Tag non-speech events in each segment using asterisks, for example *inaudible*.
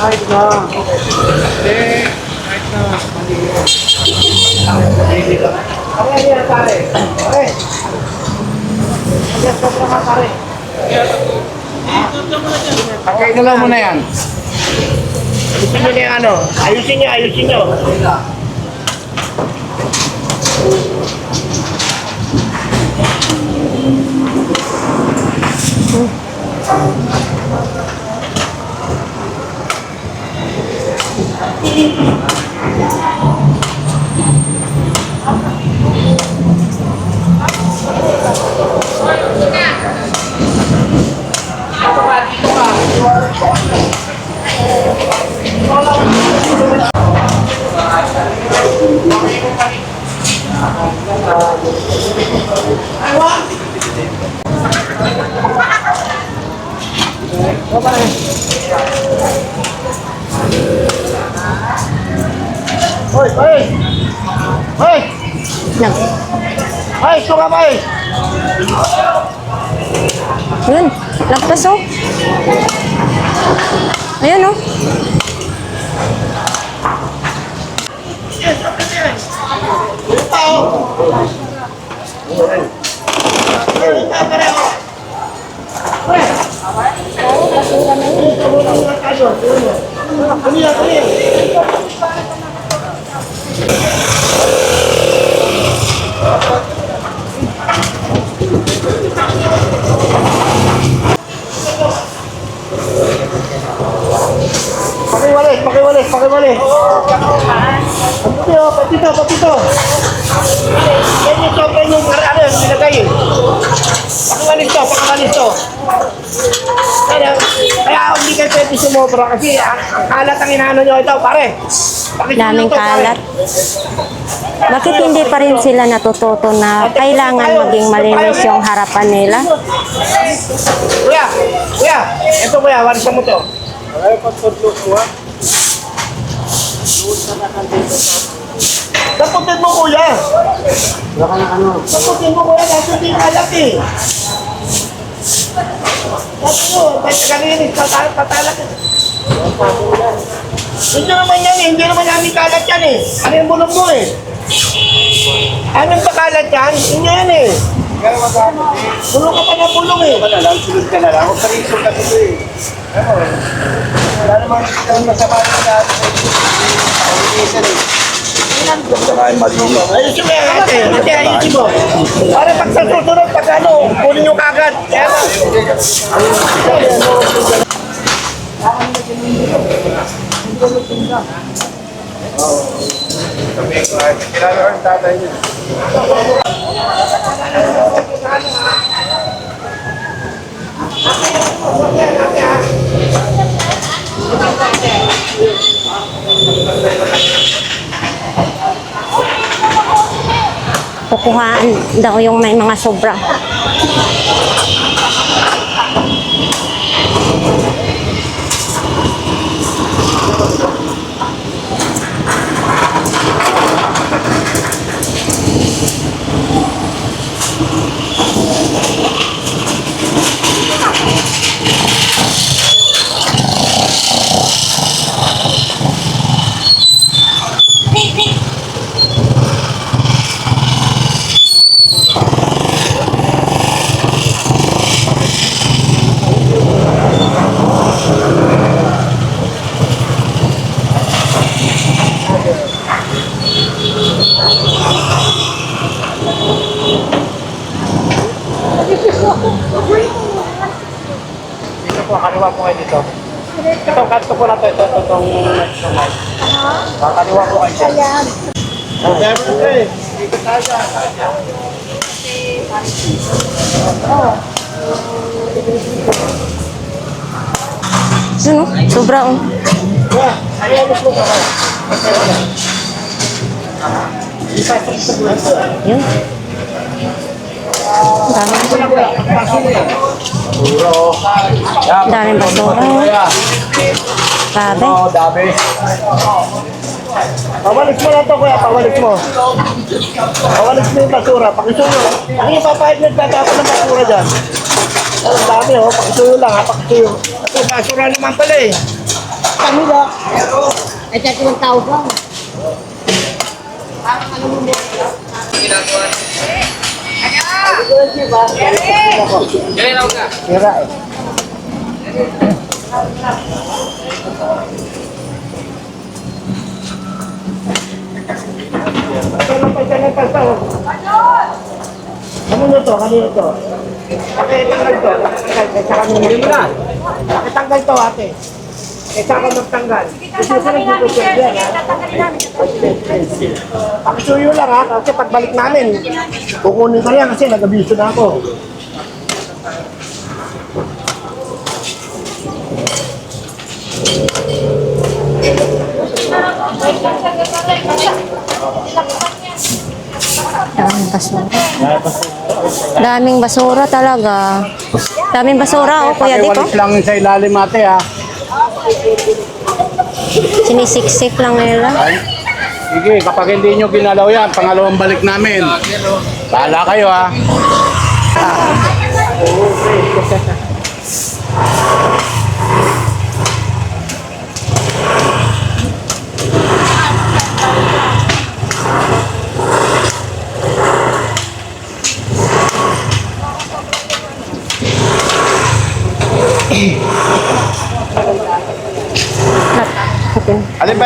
Kahit na. Eh, kahit na. Mali yun. Ano yan, pare? Pare. Yes, sobra ka, pare. Pagkaigalaw mo na yan. Ayusin nyo na yung ano. Ayusin nyo, ayusin nyo. đi Pakiwalis, pakiwalis, pakiwalis. Patito, patito, patito. Yan yung sobrang yung ano yung nilagay eh. Pakiwalis to, pakiwalis to. Kaya, kaya hindi kayo pwede sumobra kasi ang, ang kalat ang inano nyo ito, pare. Daming to, pare. kalat. Bakit hindi pa rin sila natututo na kailangan maging malinis yung harapan nila? Kuya, kuya, ito kuya, warisan mo to. Ay, pagpaglos mo ha. Daputin mo kuya. Baka na ano. Daputin mo kuya, kasi hindi kalat eh. Tapos mo, kahit kalinis, tatalak, tatalak. Hindi naman yan eh, hindi naman namin kalat yan eh. Ano yung bulong mo eh? Anong ba kalat yan? Hindi yan eh. Bulong ka pa na bulong eh. Wala na lang, sunod ka na lang. Huwag ka rin sunod ka dito eh. Ano eh. Wala naman ang masama rin sa atin eh. Eh. Ayusin mo yan ate, ate ayusin mo. Para pag sa susunod, pag ano, kunin nyo kagad. Kaya na. Kilala ko ang tatay niya. Kukuhaan daw yung may mga sobra. Dito po, kaliwa po kayo dito. Ito, kanto po na to. Ito, ito, itong next mic. Kakaliwa po kayo dito. Meron ka eh. Dito tayo sa Yun oh, sobra oh. Yun. Dami. Daming basura. Grabe. dami. Pawalis mo lang to kuya, pawalis mo. Pawalis mo yung basura, pakisuyo. Ano yung papayag nagtatapon ng basura dyan? Ang dami oh, pakisuyo lang ha, pakisuyo. Ito basura naman pala eh. kami ba? Ay, 31,000. Sira eh. To? Kanino to? Pakitanggal to. Pakitanggal. To? Pakitanggal to ate. Kaysa ako magtanggal. Gusto ko lang dito sa yan ha. Pakisuyo lang ha. Kasi pagbalik namin, kukunin ko yan kasi nag-abiso na ako. Daming basura. Daming basura talaga. Daming basura, oh, Kuya Dick, oh. Pakiwalis lang sa ilalim ate ha. Sinisiksik lang nila. Sige, kapag hindi nyo ginalaw yan, pangalawang balik namin. Bahala kayo ha. Alin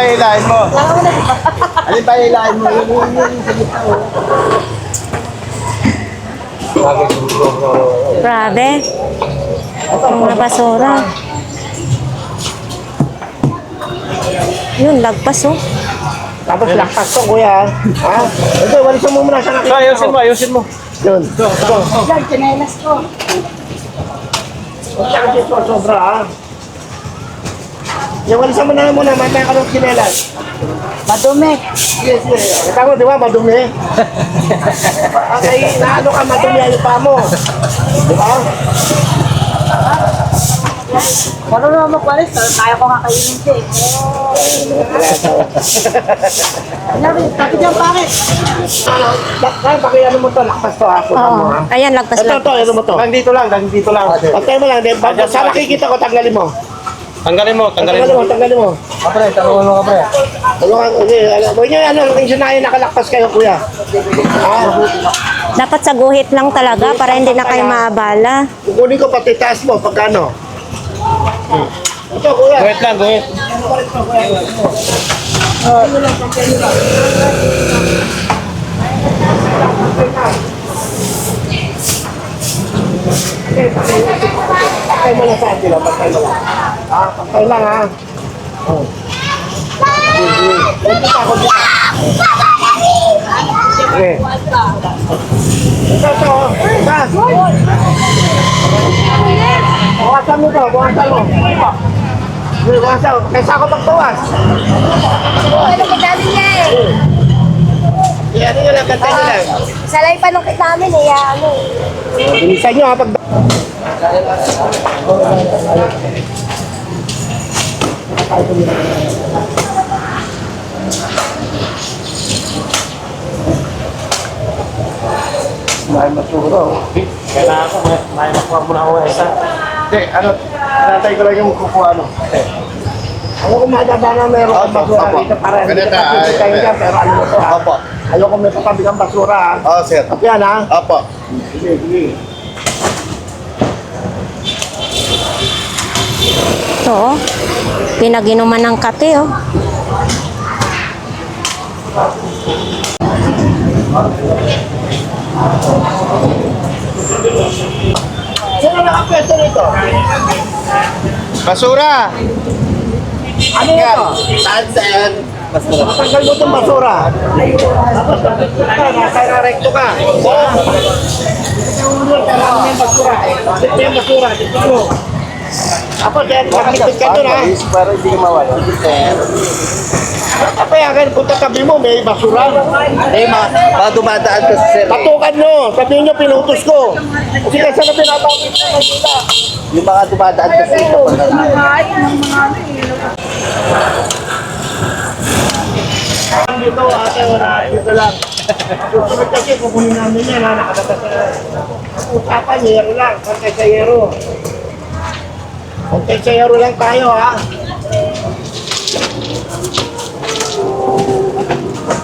ba ilahin mo? *laughs* Alin ba ilahin mo? Yung yung yung sa gitna oh. Grabe. Mga basura. Yun, lagpas, oh. Tapos lakpas to kuya. Ha? Ito, walisan mo muna sa nakita ayusin mo, ayusin mo. Yun. Yan, chinelas ko. Huwag siya kasi so, sobra ha. Yung walisan mo na muna, mamaya ka ng kinelas. Madumi. Sige, sige. Kita mo, di ba, madumi? *laughs* Okay, naano ka, madumi ang pa mo. Di ba? Ano naman magwalis? Kaya ko nga kainin siya eh. *laughs* Ano, tapi dyan pare. Kaya pakiano mo to, lakpas to ha. Oo. Ayan, lagpas, Ito, lagpas. to, ano mo to? Hanggang dito lang, hanggang dito lang. Pagkaya mo lang, di ba? Sa nakikita ko, tanggalin mo. Tanggalin mo, tanggalin Tanggalin mo. mo, tanggalin mo. Kapre, tanungan mo kapre. Ano ka, okay, ano, huwag niyo, ano, yung sinayin nakalakpas kayo, kuya. Ha? Dapat sa guhit lang talaga para hindi na kayo maabala. Kukunin ko pati taas mo, pagkano? Hmm. Ito, kuya. Guhit lang, guhit. Pagkay mo lang sa atin, ah, pagkay mo lang. Ha? Pagkay lang, ha? Oh. Pa ako dito. Sige. Ito, ito. Taas. Bukasan mo to, bukasan mo. Bukasan. Kaysa ako magbawas. Ano ka namin niya eh? Yan, ano nyo lang. Salay pa nung namin eh, ano. Bilisan nyo, ha? Pag... May masuro. Kaya na ako, may, may makuha mo na ako isa. Hindi, ano, natay ko lang yung kukuha, ano. Ako kung madaba na meron kang basura dito para hindi ka ah, tayo ah, dyan, pero ano mo to ha? Opo. Ayoko may patabi kang basura ha? Oo, sir. Okay yan ha? Opo. Sige, sige. Ito, oh. Pinaginuman ng kape, oh. Sino nakapwesto nito? Basura! Ano saan? Basura. Matanggal mo itong basura. Ka, nasa recto ka. Oo. Ulo, kailangan mo yung basura. Tapos yung basura, dito mo. Tapos, yan, maglipit ka doon ha. Para hindi ka mawala. Kapag yan, kung tabi mo, may basura. Eh, mga, mga dumadaan ka sa sir. Patukan nyo, sabihin nyo pinutos ko. Kasi kasi na pinatawag ko, nakita. Yung mga dumadaan ka sa ito. Dito, ate, wala, dito lang. Susunod kasi, kukunin namin yan, ha, nakadata sa... Usapan, yero lang, pagkay sa yero. Pagkay sa yero lang tayo, ha.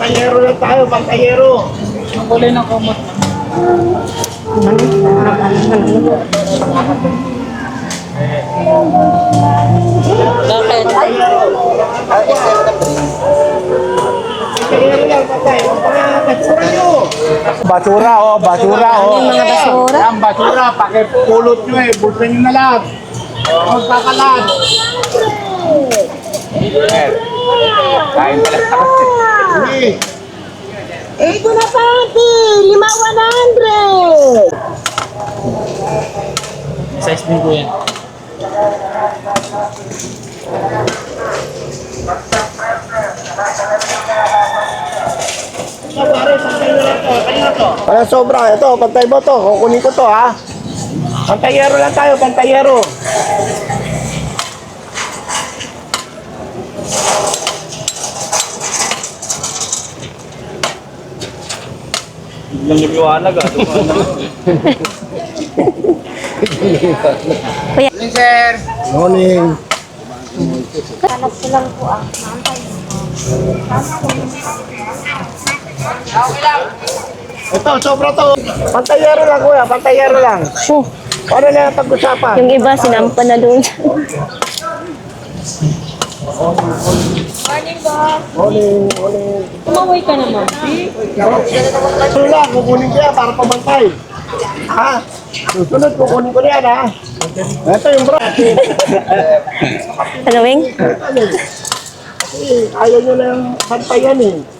Pantayero lang tayo, pantayero. Kulay ng kumot. Bakit? Pantayero lang, pantay. Pantayero. Basura, oh, basura, oh. Yung mga basura. Yan, basura, pakipulot nyo eh. Bulsan nyo na lang. Magkakalat. Kain pala ako. Sige. Eh, ito na pati! Lima 100! Size din ko yan. Mo. Wala sobra. Ito, pantay mo to. Kukunin ko to, ha? Pantayero lang tayo, pantayero. Biglang liwanag ah. Morning. Ito, sobra to. Pantayero lang, kuya. Pantayero lang. Oh, Ano na pag-usapan? yung iba sinampa na doon. Morning, morning. Tumaway ka naman. Ito lang, kukunin ko yan para pamantay. Ha? Susunod, kukunin ko na yan, ha? Ito yung bra. Ano, Wing? Ayaw nyo lang pantayan, eh.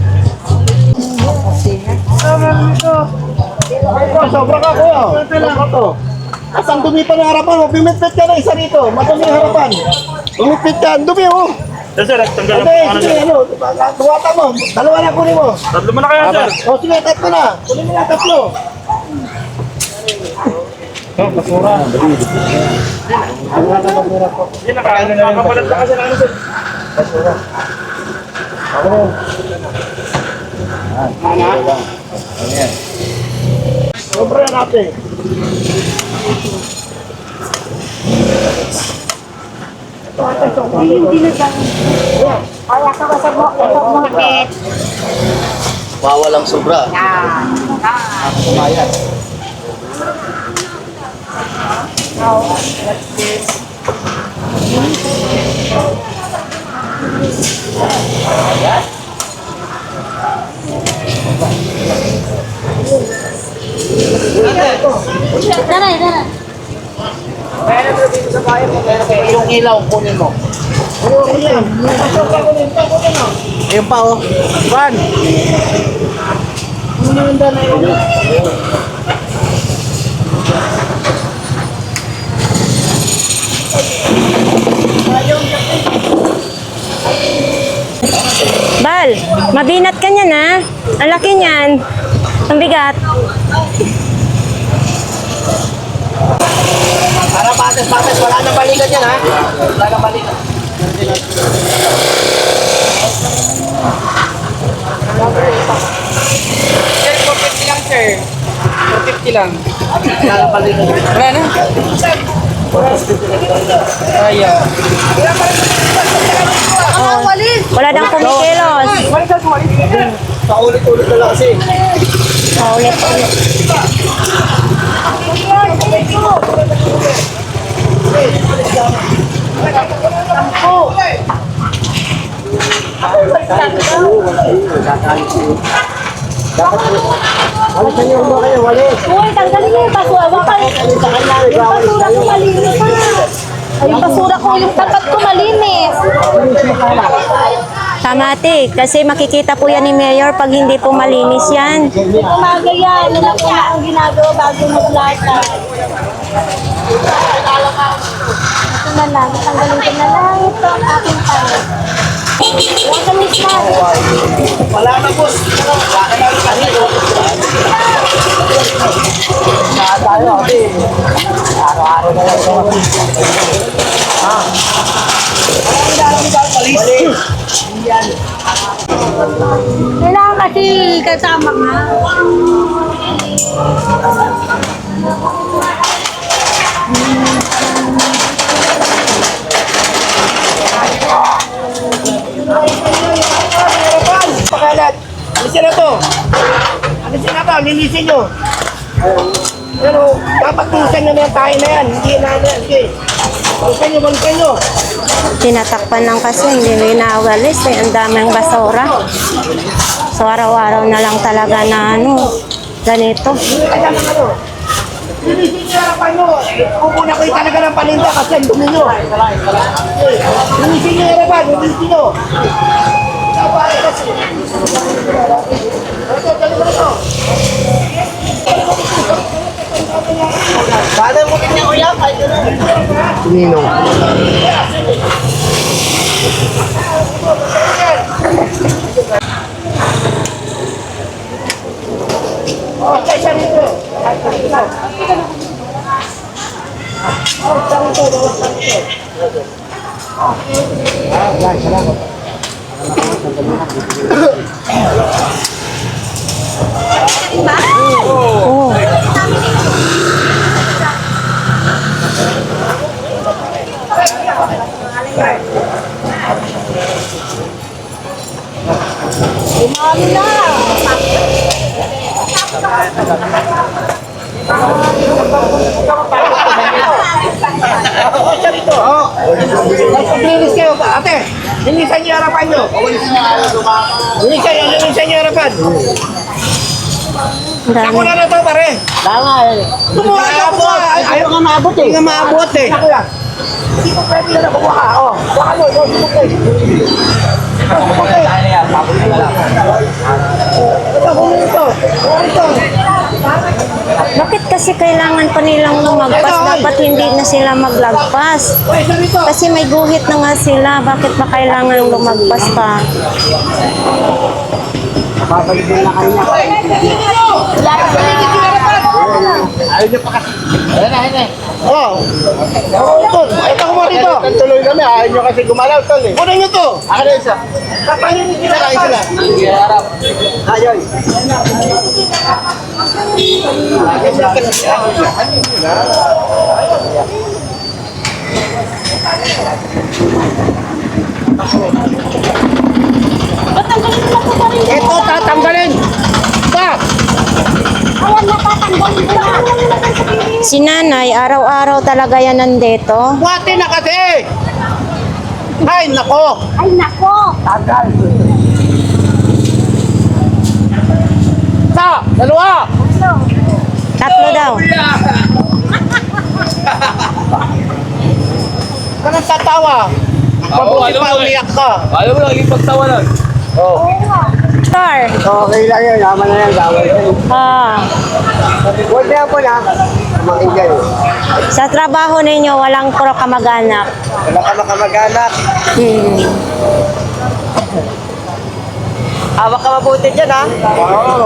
Ito, sobra ka, kuya. Sobra to. Asan dumi pa ng harapan mo? Bimipit ka na isa rito. Madumi ang harapan. Bimipit ka. Ang Dumi, oh. Sir, sir, tanggal Hindi, sige, ano, tuwata mo. Dalawa na kunin mo. Tatlo mo na kaya, sir. O sige, tatlo na. Kunin mo na tatlo. basura. Hindi, nakakabalat na kasi na ano, sir. Sobra natin. Hindi na ba? Kaya ka ba sa mo? Ito mo, Ted. Wawalang sobra. Tara, tara. Yung ilaw, kunin mo. Oo, kunin. Sobra kunin. Ito, kunin mo. Ayun pa, oh. Juan! Bal, mabinat ka niyan ha. Ang laki niyan. Ang bigat. Para patas-patas. Wala nang balikan yan, ha? Wala nang balikan. Sir, 450 lang, sir. 450 lang. Wala nang balikan. Wala na? Kaya. Wala dang kumikilos. Paulit-ulit na lang kasi. Paulit-ulit. Walisan niyo mo kayo, walis. Uy, tanggalin niyo yung basura. Kanya, yung basura ko malinis pa. Ay, yung basura ko, yung tapat ko malinis. Ate, kasi makikita po yan ni Mayor pag hindi po malinis yan. Umaga yan. Ano lang po ang ginagawa bago maglata. Ito na lang. Tanggalin ko na lang ito ang aking pangit. Wala na, boss. Wala na lang kami. Saan tayo, ate? Araw-araw na lang ito. Ha? Ang dami daw palis. Kailangan kasi kasama nga. Pakalat. Alisin na to. Alisin na to. Linisin nyo. Pero dapat tusan nyo na yung tayo na yan. Hindi na na. Okay. Balikan nyo, balikan nyo. Tinatakpan lang kasi, hindi winawalis eh. Ang daming basura. So, araw-araw na lang talaga na ano, ganito. Kaya ng ano. Linisin nyo yung harapan nyo. Eh, Pupuna ko yung talaga ng paninda kasi ang dumi nyo. Okay. Linisin nyo yung harapan. Linisin nyo. Dali mo na to. Paano mo kanya kuya? Ninong. Oh, siya rito. Ay, siya rito. Oh, siya rito. Ah. Oh, Oh, siya rito. Oh. Maglinis kayo, ate. Linisan niyo harapan niyo. Linisan niyo, linisan niyo harapan. dami. Ako na na to, pare. Tama eh. Kumuha ka, kumuha. Ay, ayaw nga maabot eh. Hindi nga maabot eh. Hindi ko pwede na nakuha ka. Oh, baka mo, ikaw sumukay. Sumukay. Ito, kumuha ito. Kumuha ito. Bakit kasi kailangan pa nilang lumagpas? Dapat hindi na sila maglagpas. Kasi may guhit na nga sila. Bakit pa kailangan lumagpas pa? Ayaw niyo pa kasi. Ayan na, ayan na. Oh. Oh, ito. Ito, kumuha rito. Tuloy kami. Ayaw niyo kasi gumalaw, tol eh. Kunin niyo to. Akin na isa. Kapalinis niyo Isa lang, isa lang. Ayaw. Patanggalin mo ko pa rin. Ito, tatanggalin. Pa. Ayan na, tatanggalin ko na. Si nanay, araw-araw talaga yan nandito. Buhati na kasi. Ay, nako. Ay, nako. Sa, dalawa. Tatlo daw. Ka nang tatawa. Mabuti pa umiyak ka. Ayaw mo lagi pagtawanan. Star. Okay lang yun. Yaman na yan. Gawin yun. Ah, Huwag na po na. Makingay. sa trabaho ninyo, walang pro kamag-anak. Wala ka makamag-anak. Hmm. Hawak ka mabuti dyan ha. Oo.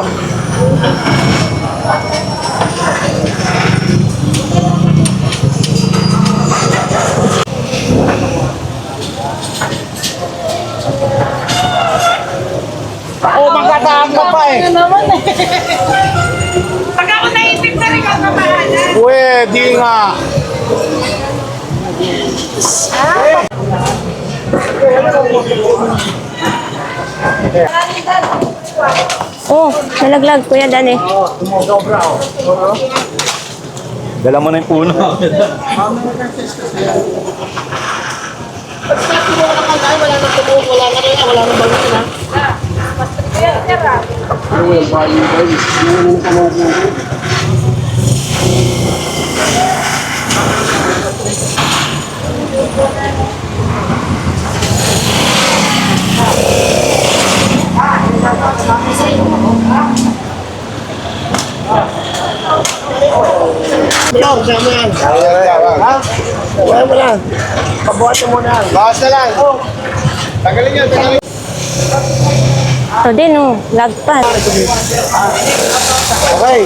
O, magkataang ka pa eh. Pag ako naipit na rin ako mahalan. Pwede nga. Oh, nalaglag kuya Dani. Dala mo na yung puno. Wala nang tumuong, wala na rin, wala nang balutin ha. Long, siya mo yan. Ha? Wala mo yan. Pabuhat mo yan. Bawas na lang. Tagalin niya, tagalin. Ito din oh, lagpas. Okay.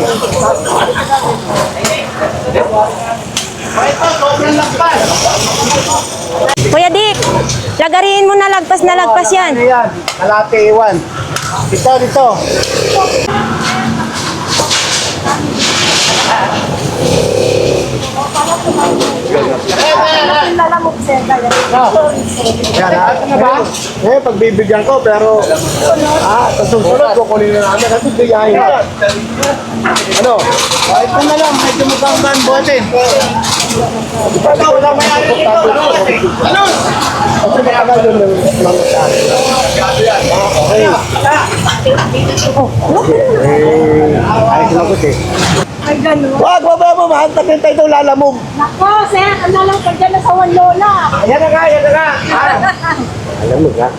Kuya Dick, lagariin mo na lagpas na lagpas yan. Ano yan? Kalate iwan. Dito, dito. Lalamog sir. Yan, ha? Ano ba? Eh, pagbibigyan ko, pero... Ah, sa susunod, kukunin na namin. Kasi biyahin na. Ano? Ah, ito na lang. Medyo mukhang ban buhatin. Ito, wala may ano dito. Ano? Kasi baka na doon ng mga sa akin. Okay. Eh, ay, sinagot eh. Ay, ganun. Wag, wag, wag, wag, mahal natin tayo itong lalamog. Nako, sir, ano lang pa dyan na sa Lola. Ayan na nga, ayan na nga. *laughs* Alam mo ka.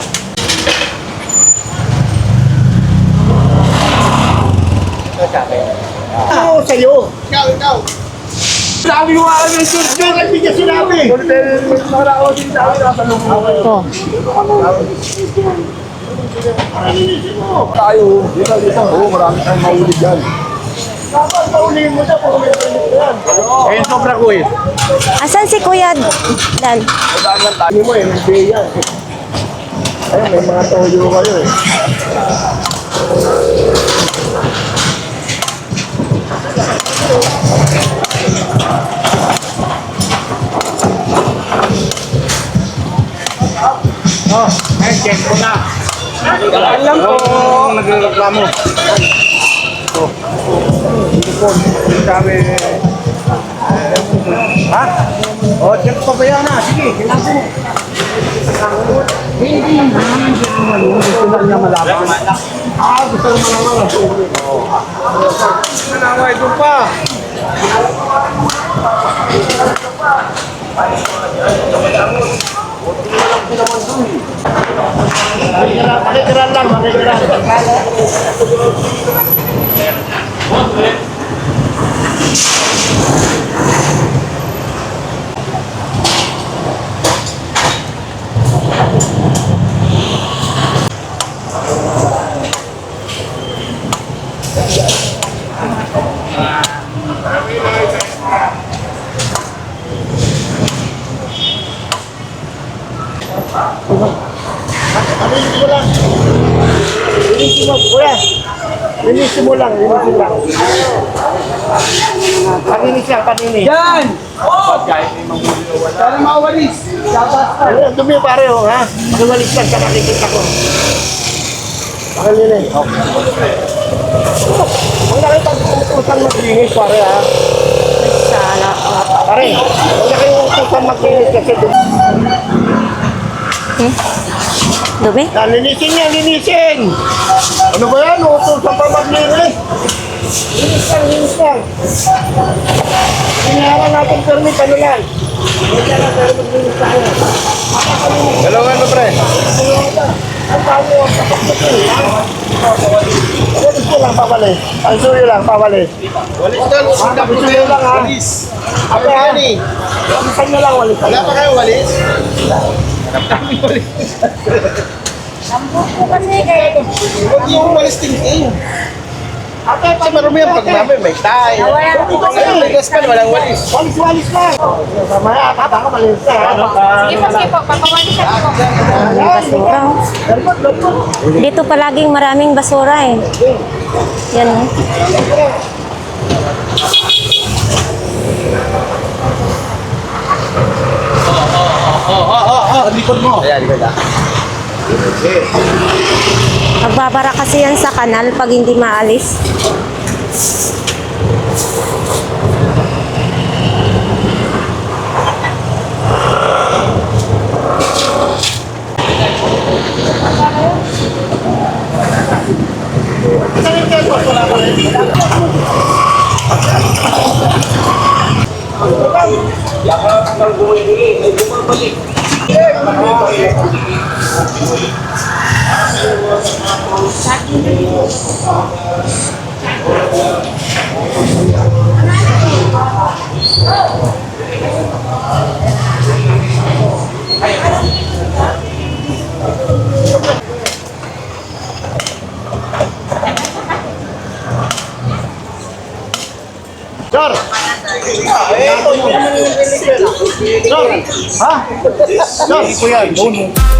Ano sa'yo? Ikaw, ikaw. Sabi ko nga kami, sir, hindi niya sinabi. Para ako din sabi na sa loob. Oh. Tayo, dito, dito. Oo, marami tayong mahuli dyan. Dapat paulihin mo siya kung may permit yan. Eh, sobra ko eh. Asan si Kuya Dan? Saan lang tayo mo eh, hindi yan. Ayun, may mga toyo kayo eh. Oh, ay, check ko na. Alam ko. Nagreklamo. Oh. Po, sabi, Ha? O, check pa ba yan na? Sige, kailangan mo. Hindi naman siya naman. Gusto lang niya malaman. Ah, gusto lang malaman. Oo. Nanaway doon pa. Makikiran lang, makikiran. Linisin mo lang. Linisin mo, kuya. Linisin mo lang, linisin lang. Paninis lang, paninis. Yan! Para mawalis. Ayun, dumi pare, oh, ha? Mawalis lang, sa nakikita ko. Pakalinis. Okay. Huwag na kayo pag-uutusan maglinis, pare, ha? Sana. Pare, huwag na kayo uutusan maglinis kasi Dumi? Ah, linisin niya, linisin! Ano ba yan? Utusan pa maglinis! Linis lang, linis lang! Sinayaran natin permit, ano lang? Hindi na permit, linis lang yan. Hello, ano pre? Ang tao, Walis ko lang, pawalis. Ang suyo lang, pawalis. Walis tol, Ang suyo lang, ha? walis. Ha? Walisan niyo lang, walisan. Wala pa kayo walis? Huwag yung walis tingting. Ate, Kasi marumi yan pag mami may tayo. Kasi may gaspan, walang walis. Walis, walis lang! Mamaya, tata ka, malinis ka, ha? Sige po, sige po. Papawalisan ko. Basura. oh. Dalpot, dalpot. Dito palaging maraming basura eh. Yan oh. Oo, oo, oo, likod mo. Ayan, likod ah. Magbabara kasi yan sa kanal pag hindi maalis. Yang kalau tanggal dua ini, itu berbalik. Oh! Ha? Sir, ko yan.